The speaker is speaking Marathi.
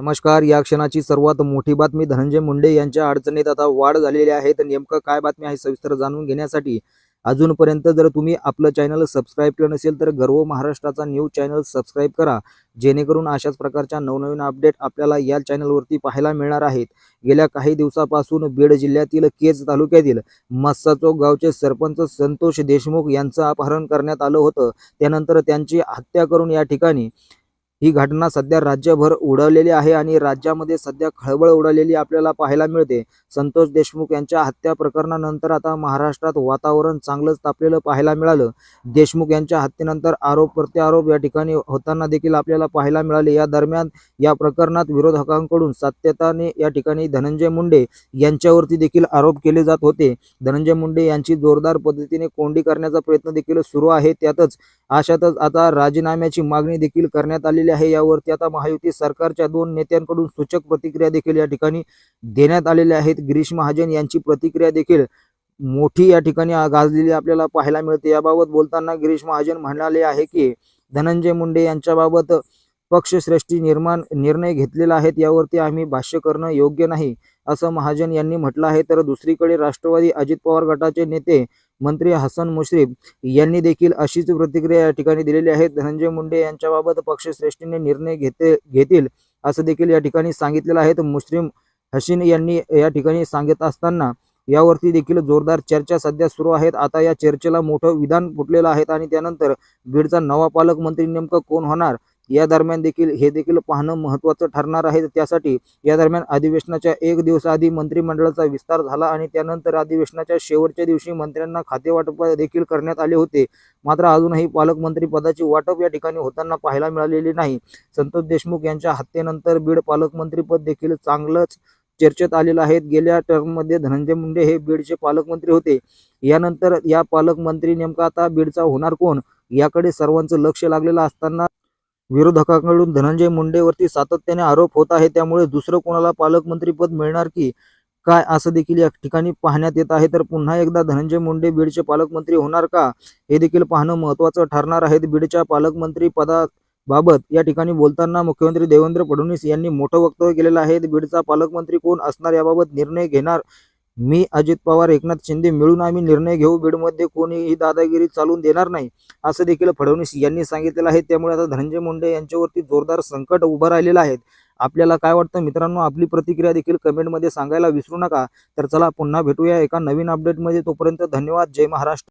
नमस्कार या क्षणाची सर्वात मोठी बातमी धनंजय मुंडे यांच्या अडचणीत आता वाढ झालेली आहे. तर नेमकं काय बातमी आहे सविस्तर जाणून घेण्यासाठी अजूनपर्यंत जर तुम्ही आपलं चॅनल सबस्क्राईब केलं नसेल तर गर्व महाराष्ट्राचा न्यूज चॅनल सबस्क्राईब करा. जेणेकरून अशाच प्रकारच्या नवनवीन अपडेट आपल्याला या चॅनलवरती पाहायला मिळणार आहेत. गेल्या काही दिवसापासून बीड जिल्ह्यातील केज तालुक्यातील मस्साचो गावचे सरपंच संतोष देशमुख यांचं अपहरण करण्यात आलं होतं. त्यानंतर त्यांची हत्या करून या ठिकाणी ही घटना सध्या राज्यभर उडवलेली आहे आणि राज्यामध्ये सध्या खळबळ उडालेली आपल्याला पाहायला मिळते. संतोष देशमुख यांच्या हत्या प्रकरणानंतर आता महाराष्ट्रात वातावरण चांगलंच तापलेलं पाहायला मिळालं. देशमुख यांच्या हत्येनंतर आरोप प्रत्यारोप या ठिकाणी होताना देखील आपल्याला पाहायला मिळाले. या दरम्यान या प्रकरणात विरोधकांकडून सातत्याने या ठिकाणी धनंजय मुंडे यांच्यावरती देखील आरोप केले जात होते. धनंजय मुंडे यांची जोरदार पद्धतीने कोंडी करण्याचा प्रयत्न देखील सुरू आहे. त्यातच अशातच आता राजीनाम्याची मागणी देखील करण्यात आलेली आहे. यावरती आता महायुती सरकारच्या दोन नेत्यांकडून सूचक प्रतिक्रिया देखील या ठिकाणी देण्यात आलेल्या आहेत. गिरीश महाजन यांची प्रतिक्रिया देखील मोठी या ठिकाणी गाजलेली आपल्याला पाहायला मिळते. याबाबत बोलताना गिरीश महाजन म्हणाले आहे की धनंजय मुंडे यांच्याबाबत पक्षश्रेष्ठी निर्माण निर्णय घेतलेला आहेत यावरती आम्ही भाष्य करणं योग्य नाही असं महाजन यांनी म्हटलं आहे. तर दुसरीकडे राष्ट्रवादी अजित पवार गटाचे नेते मंत्री हसन मुश्रीफ यांनी देखील अशीच प्रतिक्रिया या ठिकाणी दिलेली आहे. धनंजय मुंडे यांच्याबाबत पक्षश्रेष्ठीने निर्णय घेते घेतील असं देखील या ठिकाणी सांगितलेलं आहे. तर मुस्लिम हसीन यांनी या ठिकाणी सांगत असताना यावरती देखील जोरदार चर्चा सध्या सुरू आहेत. आता या चर्चेला मोठं विधान फुटलेलं आहे आणि त्यानंतर बीडचा नवा पालकमंत्री नेमकं कोण होणार? या दरम्यान देखील हे देखील पाहणं महत्त्वाचं ठरणार आहे. त्यासाठी या दरम्यान अधिवेशनाच्या एक दिवसाआधी मंत्रिमंडळाचा विस्तार झाला आणि त्यानंतर अधिवेशनाच्या शेवटच्या दिवशी मंत्र्यांना खातेवाटप देखील करण्यात आले होते. मात्र अजूनही पालकमंत्री पदाची वाटप या ठिकाणी होताना पाहायला मिळालेली नाही. संतोष देशमुख यांच्या हत्येनंतर बीड पालकमंत्रीपद देखील चांगलंच चर्चेत आलेलं आहे. गेल्या टर्ममध्ये धनंजय मुंडे हे बीडचे पालकमंत्री होते. यानंतर या पालकमंत्री नेमका आता बीडचा होणार कोण? याकडे सर्वांचं लक्ष लागलेलं असताना विरोधकांकडून धनंजय मुंडेवरती सातत्याने आरोप होत आहे. त्यामुळे दुसरं कोणाला पालकमंत्रीपद मिळणार की काय असं देखील या ठिकाणी पाहण्यात येत आहे. तर पुन्हा एकदा धनंजय मुंडे बीडचे पालकमंत्री होणार का? हे देखील पाहणं महत्त्वाचं ठरणार आहे. बीडच्या पालकमंत्री पदाबाबत या ठिकाणी बोलताना मुख्यमंत्री देवेंद्र फडणवीस यांनी मोठं वक्तव्य केलेलं आहे. बीडचा पालकमंत्री कोण असणार याबाबत निर्णय घेणार मी अजित पवार एकनाथ शिंदे मिळून आम्ही निर्णय घेऊ. बीडमध्ये कोणीही दादागिरी चालून देणार नाही असं देखील फडणवीस यांनी सांगितलेलं आहे. त्यामुळे आता धनंजय मुंडे यांच्यावरती जोरदार संकट उभं राहिलेलं आहे. आपल्याला काय वाटतं मित्रांनो? आपली प्रतिक्रिया देखील कमेंटमध्ये सांगायला विसरू नका. तर चला पुन्हा भेटूया एका नवीन अपडेटमध्ये तोपर्यंत धन्यवाद. जय महाराष्ट्र.